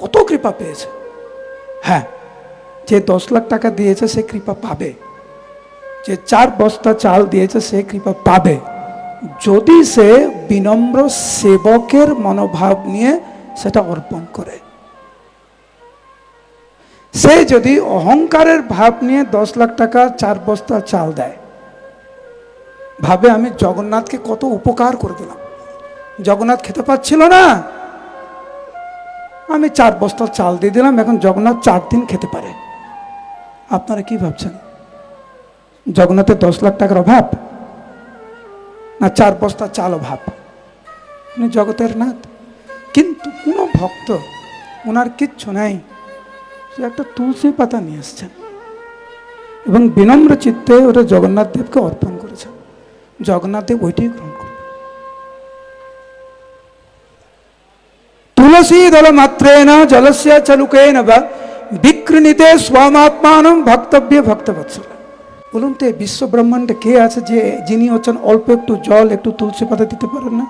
কত কৃপা পেয়েছে? হ্যাঁ যে দশ লাখ টাকা দিয়েছে সে কৃপা পাবে। যে চার বস্তা চাল দিয়েছে সে কৃপা পাবে। যদি সে বিনম্র সেবকের মনোভাব নিয়ে সেটা অর্পণ করে। সে যদি অহংকারের ভাব নিয়ে দশ লাখ টাকা, চার বস্তা চাল দেয়, ভাবে আমি জগন্নাথকে কত উপকার করে দিলাম। জগন্নাথ খেতে পাচ্ছিল না। আমি চার বস্তা চাল দিয়ে দিলাম, এখন জগন্নাথ চার দিন খেতে পারে। আপনারা কি ভাবছেন? জগন্নাথের দশ লাখ টাকার অভাব? না, চার বস্তা চাল অভাব? উনি জগতের নাথ। কিন্তু কোনো ভক্ত ওনার কিচ্ছু নাই, সে একটা তুলসী পাতা নিয়ে এসছেন এবং বিনম্র চিত্তে ওটা জগন্নাথ দেবকে অর্পণ করেছেন। জগন্নাথ দেব ওইটাই গ্রহণ করবেন জলস্য চলুকেন বা বিকৃণিতে স্বামাত্মানম ভক্তব্য ভক্তবৎসল বলুন তো বিশ্ব ব্রহ্মাণ্ডে কে আছে যে যিনি হচ্ছেন অল্প একটু জল একটু তুলসী পাতা দিতে পারেন না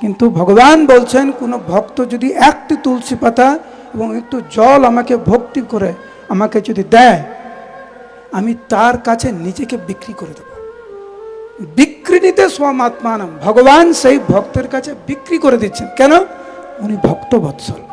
কিন্তু ভগবান বলছেন কোনো ভক্ত যদি একটি তুলসী পাতা এবং একটু জল আমাকে ভক্তি করে আমাকে যদি দেয় আমি তার কাছে নিজেকে বিক্রি করে দেব বিক্রিনিতে স্বামাত্মানম ভগবান সেই ভক্তের কাছে বিক্রি করে দিচ্ছেন কেন উনি ভক্ত বৎসল।